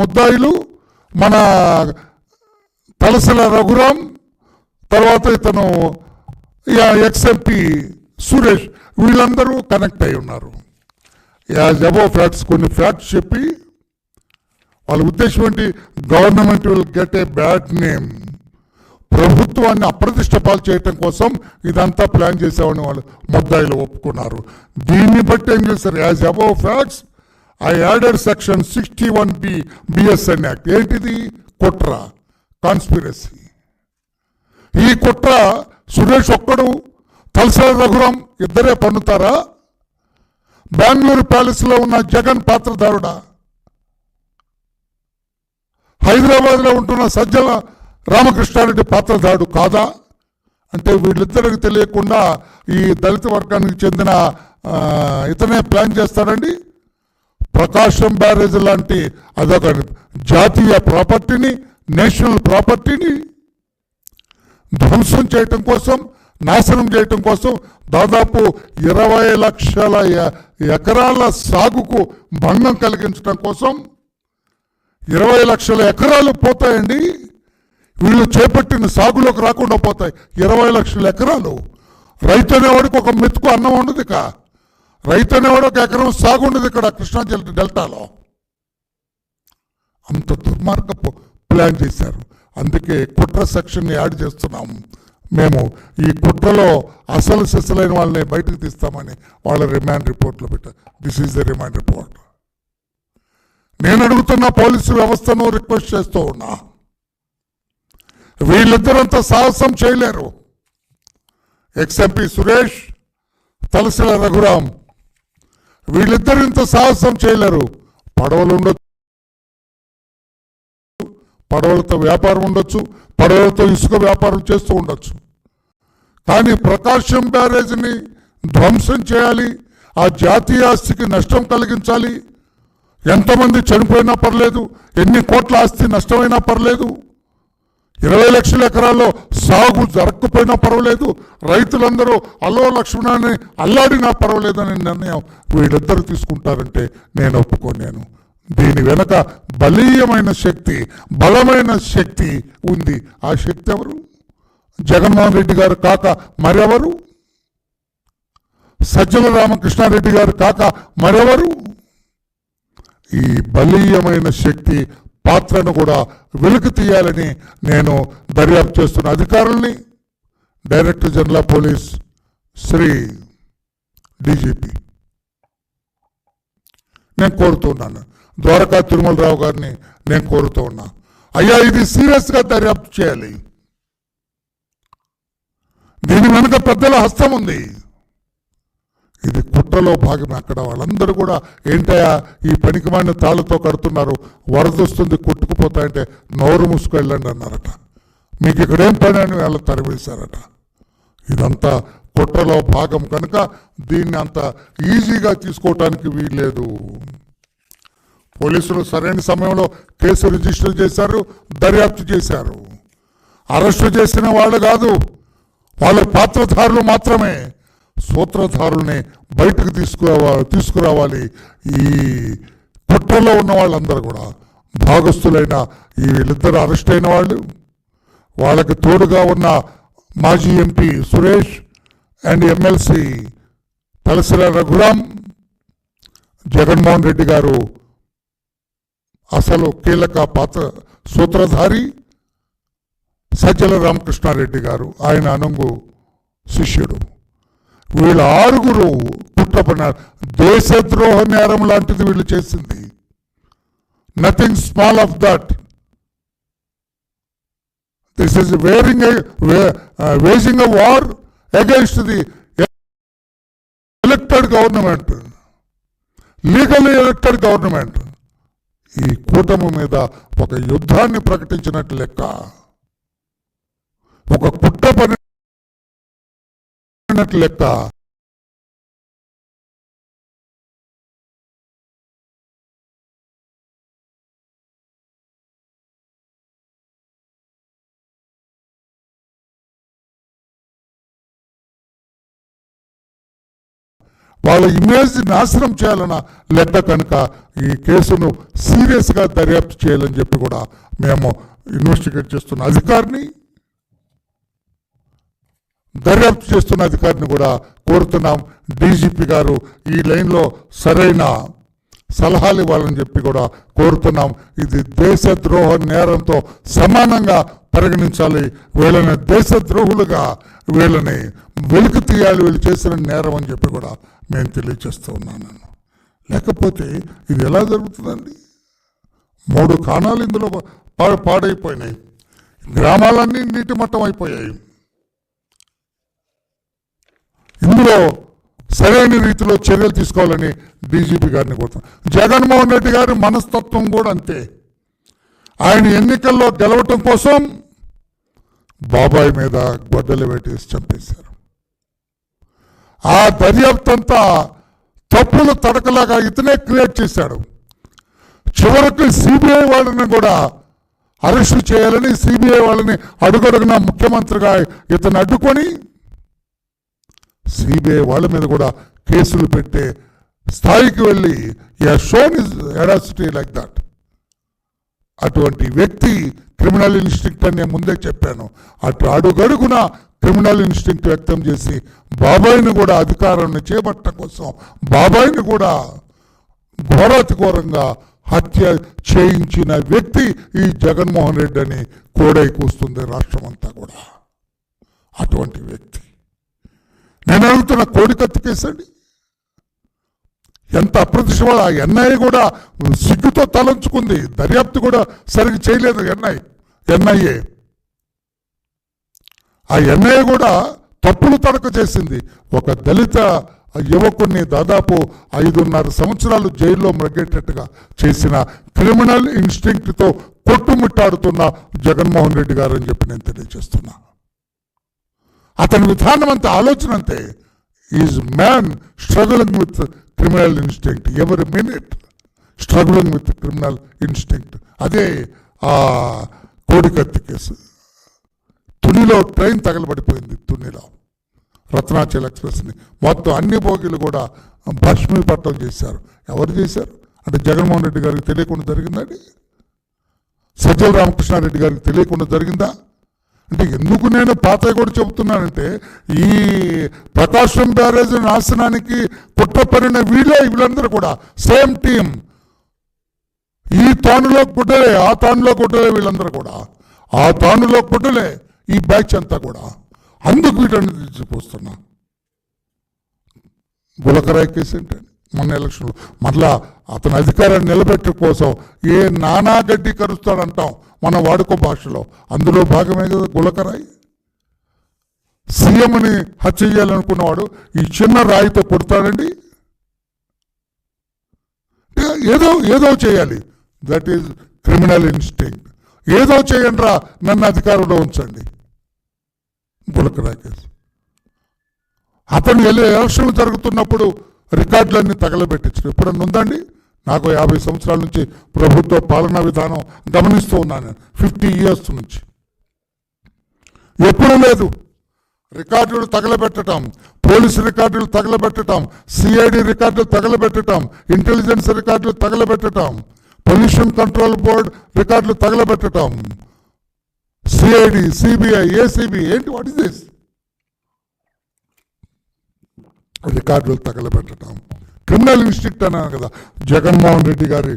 ముద్దాయిలు మన తలసల రఘురాం తర్వాత ఇతను ఎక్స్ఎంపీ సురేష్ వీళ్ళందరూ కనెక్ట్ అయి ఉన్నారు. యాజ్ అబో ఫ్యాక్ట్స్ కొన్ని ఫ్యాక్ట్స్ చెప్పి వాళ్ళ ఉద్దేశం ఏంటి? Government will get a bad name. ప్రభుత్వాన్ని అప్రతిష్ట పాలు చేయటం కోసం ఇదంతా ప్లాన్ చేసామని వాళ్ళు ముద్దాయిలు ఒప్పుకున్నారు. దీన్ని బట్టి ఏం చేశారు? As above facts I added section sixty one B BSN act ఏంటిది? కుట్ర కాన్స్పిరసీ ఈ కుట్ర సురేష్ ఒక్కడు తలసాల రఘురాం ఇద్దరే పన్నుతారా? బెంగళూరు ప్యాలెస్లో ఉన్న జగన్ పాత్రధారుడా హైదరాబాద్లో ఉంటున్న సజ్జల రామకృష్ణారెడ్డి పాత్రధారుడు కాదా? అంటే వీళ్ళిద్దరికి తెలియకుండా ఈ దళిత వర్గానికి చెందిన ఇతనే ప్లాన్ చేస్తారండి ప్రకాశం బ్యారేజ్ లాంటి అదొక జాతీయ ప్రాపర్టీని నేషనల్ ప్రాపర్టీని ధ్వంసం చేయటం కోసం నాశనం చేయటం కోసం దాదాపు ఇరవై లక్షల ఎకరాల సాగుకు భంగం కలిగించడం కోసం ఇరవై లక్షల ఎకరాలు పోతాయండి. వీళ్ళు చేపట్టిన సాగులోకి రాకుండా పోతాయి. ఇరవై లక్షల ఎకరాలు. రైతు అనేవాడికి ఒక మెతుకు అన్నం ఉండదు ఇక రైతు అనేవాడు ఒక ఎకరం సాగుండదు ఇక్కడ కృష్ణా డెల్టాలో. అంత దుర్మార్గపు ప్లాన్ చేశారు. అందుకే కుట్ర సెక్షన్ యాడ్ చేస్తున్నాం. మేము ఈ కుట్రలో అసలు సెసలైన వాళ్ళని బయటకు తీస్తామని వాళ్ళ రిమాండ్ రిపోర్ట్లో పెట్టారు this is the remand report. నేను అడుగుతున్న పోలీసు వ్యవస్థను రిక్వెస్ట్ చేస్తూ ఉన్నా. వీళ్ళిద్దరంత సాహసం చేయలేరు. ఎక్స్ఎంపీ సురేష్ తలసిల రఘురాం వీళ్ళిద్దరు ఇంత సాహసం చేయలేరు. పడవలు ఉండొచ్చు పడవలతో వ్యాపారం ఉండొచ్చు పడవలతో ఇసుక వ్యాపారం చేస్తూ ఉండొచ్చు. కానీ ప్రకాశం బ్యారేజ్ని ధ్వంసం చేయాలి ఆ జాతీయ ఆస్తికి నష్టం కలిగించాలి. ఎంతమంది చనిపోయినా పర్లేదు ఎన్ని కోట్ల ఆస్తి నష్టమైనా పర్లేదు. ఇరవై లక్షల ఎకరాల్లో సాగు జరగకపోయినా పర్వాలేదు. రైతులందరూ అల్లో లక్ష్మణాన్ని అల్లాడినా పర్వాలేదు అనే నిర్ణయం వీళ్ళిద్దరు తీసుకుంటారంటే నేను ఒప్పుకోలేను దీని వెనక బలీయమైన శక్తి బలమైన శక్తి ఉంది. ఆ శక్తి ఎవరు? జగన్మోహన్ రెడ్డి గారు కాక మరెవరు? సజ్జల రామకృష్ణారెడ్డి గారు కాక మరెవరు? ఈ బలీయమైన శక్తి పాత్రను కూడా వెలుగు తీయాలని నేను దర్యాప్తు చేస్తున్న అధికారుల్ని director general police Shri DGP. నేను కోరుతున్నాను ద్వారకా తిరుమలరావు గారిని నేను కోరుతూ ఉన్నా. అయ్యా ఇది సీరియస్గా దర్యాప్తు చేయాలి. దీని వెనుక పెద్దల హస్తం ఉంది. ఇది కుట్రలో భాగం అక్కడ వాళ్ళందరూ కూడా ఏంటయ్యా ఈ పనికిమాడిన తాళ్ళతో కడుతున్నారు వరద వస్తుంది కొట్టుకుపోతాయంటే నోరు మూసుకెళ్ళండి అన్నారట. మీకు ఇక్కడేం పని అని వాళ్ళు తరివేశారట. ఇదంతా కుట్రలో భాగం కనుక దీన్ని అంత ఈజీగా తీసుకోవటానికి వీల్లేదు. పోలీసులు సరైన సమయంలో కేసు రిజిస్టర్ చేశారు దర్యాప్తు చేశారు. అరెస్టు చేసిన వాళ్ళు కాదు వాళ్ళ పాత్రధారులు మాత్రమే. సూత్రధారుల్ని బయటకు తీసుకురావా తీసుకురావాలి. ఈ కుట్రలో ఉన్న వాళ్ళందరూ కూడా భాగస్థులైన ఈ వీళ్ళిద్దరు అరెస్ట్ అయిన వాళ్ళు వాళ్ళకి తోడుగా ఉన్న మాజీ MP Suresh and MLC Talasila Raghuram Jaganmohan Reddy గారు అసలు కీలక పాత్ర సూత్రధారి సజ్జల రామకృష్ణారెడ్డి గారు. ఆయన అనుంగు శిష్యుడు. వీళ్ళ ఆరుగురు కుట్రపడినారు దేశద్రోహ నేరం లాంటిది వీళ్ళు చేసింది. Nothing small of that this is waging waging a war against the elected government legally elected government ఈ కూటమి మీద ఒక యుద్ధాన్ని ప్రకటించినట్టు లెక్క. ఒక కుట్ర పడినట్టు లెక్క వాళ్ళ ఇమేజ్ నాశనం చేయాలన్న లెక్క కనుక ఈ కేసును సీరియస్గా దర్యాప్తు చేయాలని చెప్పి కూడా మేము ఇన్వెస్టిగేట్ చేస్తున్న అధికారిని దర్యాప్తు చేస్తున్న అధికారిని కూడా కోరుతున్నాం. డీజీపీ గారు ఈ లైన్లో సరైన సలహాలు ఇవ్వాలని చెప్పి కూడా కోరుతున్నాం. ఇది దేశద్రోహ నేరంతో సమానంగా పరిగణించాలి. వీళ్ళని దేశద్రోహులుగా వీళ్ళని వెలికి తీయాలి వీళ్ళు చేసిన నేరం అని చెప్పి కూడా నేను తెలియజేస్తూ ఉన్నాను. లేకపోతే ఇది ఎలా జరుగుతుందండి? మూడు కాణాలు ఇందులో పాడైపోయినాయి. గ్రామాలన్నీ నీటి మట్టం అయిపోయాయి. ఇందులో సరైన రీతిలో చర్యలు తీసుకోవాలని డీజీపీ గారిని కోరుతున్నాను జగన్మోహన్ రెడ్డి గారి మనస్తత్వం కూడా అంతే. ఆయన ఎన్నికల్లో గెలవటం కోసం బాబాయ్ మీద గొడ్డలు పెట్టేసి చంపేశారు. ఆ దర్యాప్తు అంతా తప్పులు తడకలాగా ఇతనే క్రియేట్ చేశాడు. చివరికి సిబిఐ వాళ్ళని కూడా అరెస్టు చేయాలని సిబిఐ వాళ్ళని అడుగడుగున ముఖ్యమంత్రిగా ఇతను అడ్డుకొని సిబిఐ వాళ్ళ మీద కూడా కేసులు పెట్టే స్థాయికి వెళ్ళి shown is audacity like that. అటువంటి వ్యక్తి క్రిమినల్ ఇన్స్టింక్ట్ అని నేను ముందే చెప్పాను. అటు అడుగడుగున క్రిమినల్ ఇన్స్టింక్ట్ వ్యక్తం చేసి బాబాయిని కూడా అధికారాన్ని చేపట్టడం కోసం బాబాయిని కూడా ఘోరాతి ఘోరంగా హత్య చేయించిన వ్యక్తి ఈ జగన్మోహన్ రెడ్డి అని కోడై కూస్తుంది రాష్ట్రం అంతా కూడా. అటువంటి వ్యక్తి. నేను అడుగుతున్న కోడికత్తి కత్తికేసండి ఎంత అప్రతిష్ట ఆ ఎన్ఐ కూడా సిగ్గుతో తలంచుకుంది. దర్యాప్తు కూడా సరిగ్గా చేయలేదు ఎన్ఐ ఎన్ఐఏ ఆ ఎన్ఐ కూడా తప్పులు తడక చేసింది. ఒక దళిత యువకుడిని దాదాపు ఐదున్నర సంవత్సరాలు జైల్లో మ్రగేటట్టుగా చేసిన క్రిమినల్ ఇన్స్టింక్ట్తో కొట్టుమిట్టాడుతున్న జగన్మోహన్ రెడ్డి గారు అని చెప్పి నేను తెలియజేస్తున్నా. అతని విధానం అంత ఆలోచన అంతే. Is man struggling with criminal instinct every minute struggling with criminal instinct అదే ఆ కోడికత్తి కేసు. తునిలో ట్రైన్ తగలబడిపోయింది తునిలో. రత్నాచల్ ఎక్స్ప్రెస్ని. మొత్తం అన్ని బోగీలు కూడా భస్మీపట్టం చేశారు. ఎవరు చేశారు? అంటే జగన్మోహన్ రెడ్డి గారికి తెలియకుండా జరిగిందండి సజ్జల రామకృష్ణారెడ్డి గారికి తెలియకుండా జరిగిందా? అంటే ఎందుకు నేను పాత కూడా చెబుతున్నానంటే ఈ ప్రకాశం బ్యారేజ్ నాశనానికి కుట్రపడిన వీళ్ళే వీళ్ళందరూ కూడా సేమ్ టీం ఈ తానులో గుడ్డలే ఆ తానులో గుడ్డలే వీళ్ళందరూ కూడా. ఆ తానులో గుడ్డలే ఈ బ్యాచ్ అంతా కూడా. అందుకు వీటన్ని తీసుకుపోతున్నా గులకరాయి కేసు ఏంటండి మొన్న ఎలక్షన్లో. మరలా అతని అధికారాన్ని నిలబెట్టే కోసం ఏ నానా గడ్డి కరుస్తాడంటాం. మన వాడుకో భాషలో. అందులో భాగమే కదా గులకరాయి. సీఎంని హత్య చేయాలనుకున్నవాడు ఈ చిన్న రాయితో కొడతాడండి ఏదో ఏదో చేయాలి. దట్ ఈజ్ క్రిమినల్ ఇన్స్టింగ్ ఏదో చేయండి రా నన్ను అధికారంలో ఉంచండి. గులకరాయి కేసు. అతను వెళ్ళే ఎలక్షన్లు జరుగుతున్నప్పుడు రికార్డులన్నీ తగలబెట్టించారు ఎప్పుడన్నా ఉందండి? నాకు యాభై సంవత్సరాల నుంచి ప్రభుత్వ పాలనా విధానం గమనిస్తూ ఉన్నాను ఫిఫ్టీ ఇయర్స్ నుంచి. ఎప్పుడూ లేదు. రికార్డులు తగలబెట్టడం పోలీసు రికార్డులు తగలబెట్టడం సిఐడి రికార్డులు తగలబెట్టడం ఇంటెలిజెన్స్ రికార్డులు తగలబెట్టడం పొల్యూషన్ కంట్రోల్ బోర్డ్ రికార్డులు తగలబెట్టడం సిఐడి సిబిఐ ఏసీబీ ఏంటి వాట్ ఇస్ దిస్ రికార్డులు తగలబెట్టడం క్రిమినల్ ఇన్స్టింక్ట్ అన్నాను కదా జగన్మోహన్ రెడ్డి గారి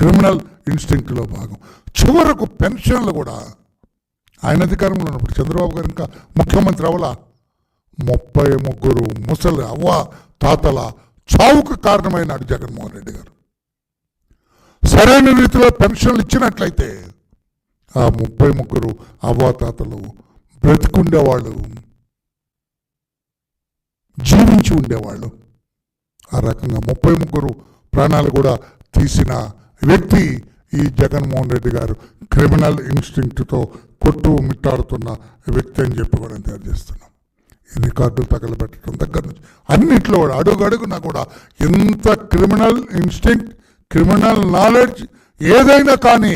క్రిమినల్ ఇన్స్టింక్ట్లో భాగం. చివరకు పెన్షన్లు కూడా ఆయన అధికారంలో ఉన్నప్పుడు చంద్రబాబు గారు ఇంకా ముఖ్యమంత్రి అవలా ముప్పై ముగ్గురు ముసలి అవ్వ తాతల చావుకు కారణమైనాడు జగన్మోహన్ రెడ్డి గారు. సరైన రీతిలో పెన్షన్లు ఇచ్చినట్లయితే ఆ ముప్పై ముగ్గురు అవ్వాతాతలు బ్రతికుండేవాళ్ళు జీవించి ఉండేవాళ్ళు. ఆ రకంగా ముప్పై ముగ్గురు ప్రాణాలు కూడా తీసిన వ్యక్తి ఈ జగన్మోహన్ రెడ్డి గారు క్రిమినల్ ఇన్స్టింక్ట్తో కొట్టు మిట్టాడుతున్న వ్యక్తి అని చెప్పి కూడా తెలియజేస్తున్నాం ఈ రికార్డులు తగలబెట్టడం దగ్గర నుంచి. అన్నిట్లో కూడా అడుగు అడుగున కూడా ఎంత క్రిమినల్ ఇన్స్టింక్ట్ క్రిమినల్ నాలెడ్జ్ ఏదైనా కానీ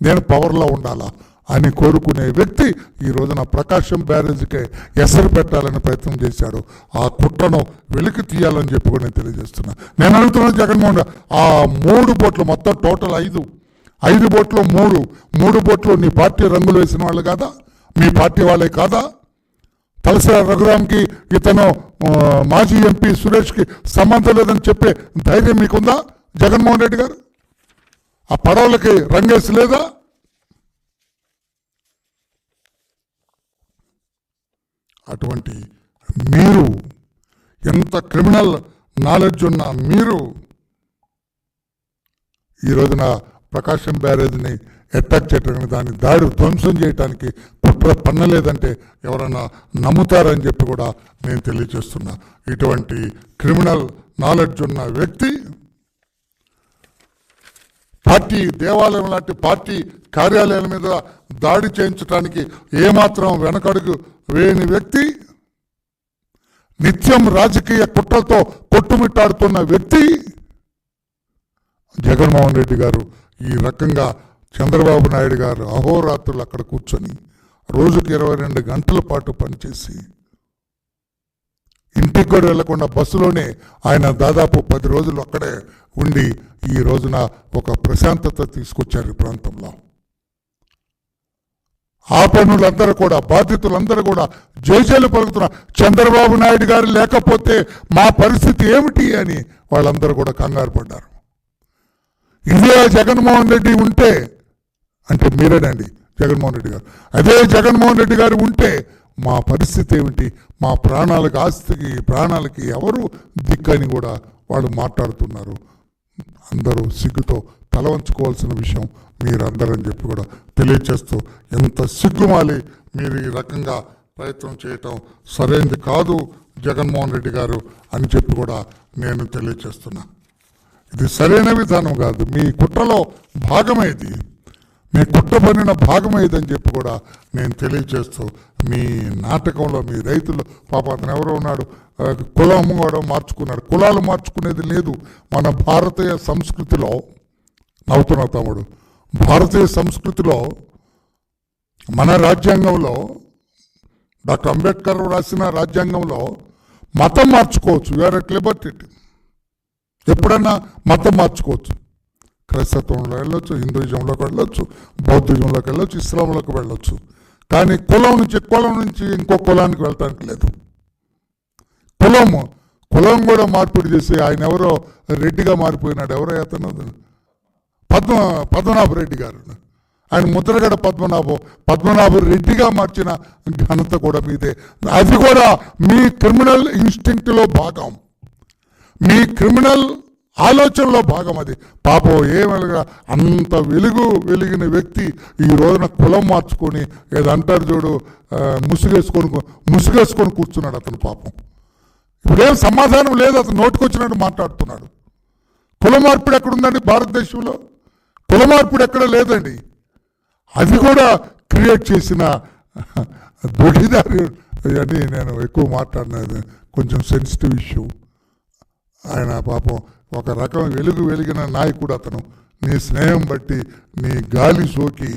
నేను పవర్లో ఉండాలా? అని కోరుకునే వ్యక్తి ఈ రోజున ప్రకాశం బ్యారేజ్కే ఎసరు పెట్టాలని ప్రయత్నం చేశాడు ఆ కుట్రను వెలికి తీయాలని చెప్పి కూడా నేను తెలియజేస్తున్నా. నేను అడుగుతున్నాను జగన్మోహన్ ఆ మూడు బోట్లు మొత్తం టోటల్ ఐదు. ఐదు బోట్లు మూడు. మూడు బోట్లు నీ పార్టీ రంగులు వేసిన వాళ్ళు కాదా? మీ పార్టీ వాళ్ళే కాదా? తలసాని రఘురామ్కి ఇతను మాజీ ఎంపీ సురేష్కి సంబంధం లేదని చెప్పే ధైర్యం మీకుందా జగన్మోహన్ రెడ్డి గారు? ఆ పడవలకి రంగేసి లేదా? అటువంటి మీరు ఎంత క్రిమినల్ నాలెడ్జ్ ఉన్న మీరు ఈ రోజున ప్రకాశం బ్యారేజ్ని అటాక్ చేయడానికి దాన్ని దాడి ధ్వంసం చేయడానికి కుట్ర పన్నలేదంటే ఎవరన్నా నమ్ముతారని చెప్పి కూడా నేను తెలియజేస్తున్నా. ఇటువంటి క్రిమినల్ నాలెడ్జ్ ఉన్న వ్యక్తి పార్టీ దేవాలయం లాంటి పార్టీ కార్యాలయాల మీద దాడి చేయించడానికి ఏమాత్రం వెనకడుగు వేయని వ్యక్తి నిత్యం రాజకీయ కుట్రలతో కొట్టుమిట్టాడుతున్న వ్యక్తి జగన్మోహన్ రెడ్డి గారు. ఈ రకంగా చంద్రబాబు నాయుడు గారు అహోరాత్రులు అక్కడ కూర్చొని రోజుకి ఇరవై రెండు గంటల పాటు పనిచేసి ఇంటికి కూడా వెళ్ళకుండా బస్సులోనే ఆయన దాదాపు పది రోజులు అక్కడే ఉండి ఈ రోజున ఒక ప్రశాంతత తీసుకొచ్చారు ఈ ప్రాంతంలో. ఆ పనులందరూ కూడా బాధితులందరూ కూడా జైజేలు పలుకుతున్న చంద్రబాబు నాయుడు గారు లేకపోతే మా పరిస్థితి ఏమిటి అని వాళ్ళందరూ కూడా కంగారు పడ్డారు. ఇదే జగన్మోహన్ రెడ్డి ఉంటే అంటే మీరేనండి జగన్మోహన్ రెడ్డి గారు అదే జగన్మోహన్ రెడ్డి గారు ఉంటే మా పరిస్థితి ఏమిటి? మా ప్రాణాలకు ఆస్తికి ప్రాణాలకి ఎవరు దిక్కని కూడా వాళ్ళు మాట్లాడుతున్నారు. అందరూ సిగ్గుతో తల వంచుకోవాల్సిన విషయం మీరందరూ అని చెప్పి కూడా తెలియచేస్తూ ఎంత సిగ్గుమాలి మీరు ఈ రకంగా ప్రయత్నం చేయటం? సరైనది కాదు జగన్మోహన్ రెడ్డి గారు అని చెప్పి కూడా నేను తెలియచేస్తున్నా. ఇది సరైన విధానం కాదు. మీ కుట్రలో భాగమే ఇది మీ కుట్ర పడిన భాగమే ఇదని చెప్పి కూడా నేను తెలియజేస్తూ మీ నాటకంలో మీ రైతులు పాప అతను ఎవరో ఉన్నాడు కులం కూడా మార్చుకున్నాడు. కులాలు మార్చుకునేది లేదు. మన భారతీయ సంస్కృతిలో నవ్వుతున్న తమ్ముడు భారతీయ సంస్కృతిలో మన రాజ్యాంగంలో డాక్టర్ అంబేద్కర్ రాసిన రాజ్యాంగంలో మతం మార్చుకోవచ్చు. వేరే లిబర్టీ ఎప్పుడన్నా మతం మార్చుకోవచ్చు. క్రైస్తత్వంలో వెళ్ళొచ్చు హిందూయిజంలోకి వెళ్ళొచ్చు బౌద్ధిజంలోకి వెళ్ళొచ్చు ఇస్లాంలోకి వెళ్ళొచ్చు. కానీ కులం నుంచి కులం నుంచి ఇంకో కులానికి వెళ్ళటానికి లేదు. కులము కులం కూడా మార్పిడి చేసి ఆయన ఎవరో రెడ్డిగా మారిపోయినాడు. ఎవరో అతను? పద్మ పద్మనాభ రెడ్డి గారు. ఆయన ముద్రగడ పద్మనాభం పద్మనాభ రెడ్డిగా మార్చిన ఘనత కూడా మీదే. అది కూడా మీ క్రిమినల్ ఇన్స్టింక్ట్లో భాగం. మీ క్రిమినల్ ఆలోచనలో భాగం అది. పాపం ఏమనగా అంత వెలుగు వెలిగిన వ్యక్తి ఈ రోజున కులం మార్చుకొని ఏదో అంటారు చూడు ముసుగేసుకొని ముసుగేసుకొని కూర్చున్నాడు అతను పాపం. ఇప్పుడేం సమాధానం లేదు అతను నోటికొచ్చినట్టు మాట్లాడుతున్నాడు. కుల మార్పిడి ఎక్కడ ఉందండి భారతదేశంలో? కుల మార్పిడి ఎక్కడ లేదండి. అది కూడా క్రియేట్ చేసిన దొడిదారి అని నేను ఎక్కువ మాట్లాడినది. కొంచెం సెన్సిటివ్ ఇష్యూ. ఆయన పాపం ఒక రకం వెలుగు వెలిగిన నాయకుడు అతను. నీ స్నేహం బట్టి నీ గాలి సోకి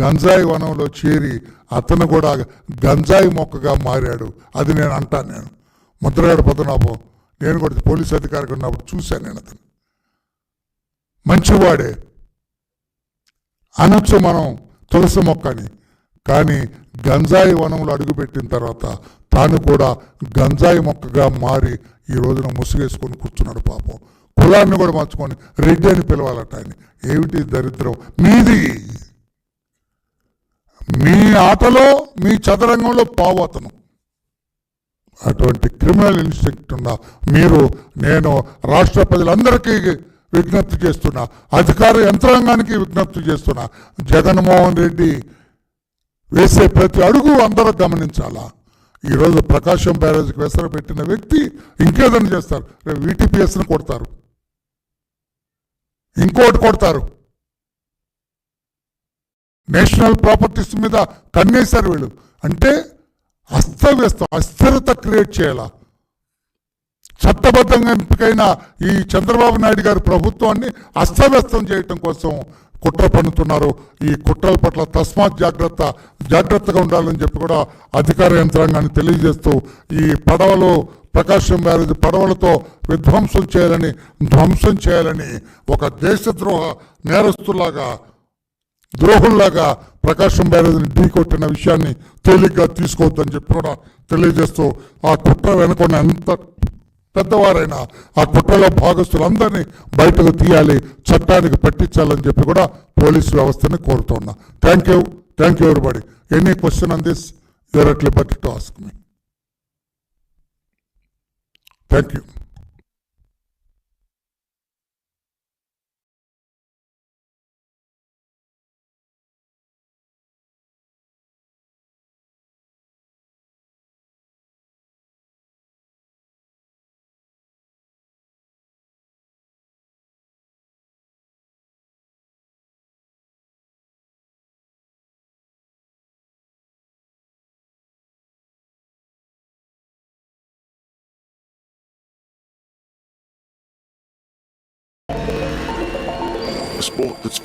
గంజాయి వనంలో చేరి అతను కూడా గంజాయి మొక్కగా మారాడు. అది నేను అంటాను నేను. ముద్రగాడు పద్మనాభం నేను కూడా పోలీస్ అధికారికి ఉన్నప్పుడు చూశాను నేను అతను మంచివాడే. అనొచ్చు మనం తులసి మొక్కని కానీ గంజాయి వనంలో అడుగుపెట్టిన తర్వాత తాను కూడా గంజాయి మొక్కగా మారి ఈ రోజున ముసుగేసుకొని కూర్చున్నాడు పాపం. కులాన్ని కూడా మార్చుకొని రెడ్డి అని పిలవాలట ఆయన. ఏమిటి దరిద్రం? మీది. మీ ఆటలో మీ చదరంగంలో పావు అతను. అటువంటి క్రిమినల్ ఇన్స్టింక్ట్ ఉన్న మీరు నేను రాష్ట్ర ప్రజలందరికీ విజ్ఞప్తి చేస్తున్నా. అధికార యంత్రాంగానికి విజ్ఞప్తి చేస్తున్నా. జగన్మోహన్ రెడ్డి వేసే ప్రతి అడుగు అందరూ గమనించాలా? ఈరోజు ప్రకాశం బ్యారేజ్కి వెసర పెట్టిన వ్యక్తి ఇంకేదైనా చేస్తారు. రేపు వీటీపీఎస్ని కొడతారు. ఇంకోటి కొడతారు. నేషనల్ ప్రాపర్టీస్ మీద కన్నేశారు వీళ్ళు. అంటే అస్తవ్యస్తం అస్థిరత క్రియేట్ చేయాలా? చట్టబద్ధంగా ఎంపికైన ఈ చంద్రబాబు నాయుడు గారి ప్రభుత్వాన్ని అస్తవ్యస్తం చేయటం కోసం కుట్ర పన్నుతున్నారు ఈ కుట్రల పట్ల తస్మాత్ జాగ్రత్త జాగ్రత్తగా ఉండాలని చెప్పి కూడా అధికార యంత్రాంగాన్ని తెలియజేస్తూ ఈ పడవలు ప్రకాశం బ్యారేజ్ పడవలతో విధ్వంసం చేయాలని ధ్వంసం చేయాలని ఒక దేశద్రోహ నేరస్తులాగా ద్రోహుల్లాగా ప్రకాశం బ్యారేజ్ని ఢీకొట్టిన విషయాన్ని తేలిగ్గా తీసుకోవద్దని చెప్పి కూడా తెలియజేస్తూ ఆ కుట్ర వెనుకున్న ఎంత పెద్దవారైనా ఆ కుట్రలో భాగస్తులందరినీ బయటకు తీయాలి చట్టానికి పట్టించాలని చెప్పి కూడా పోలీసు వ్యవస్థని కోరుతున్నా. Thank you thank you everybody any question on this you're at liberty to ask me thank you A sport that's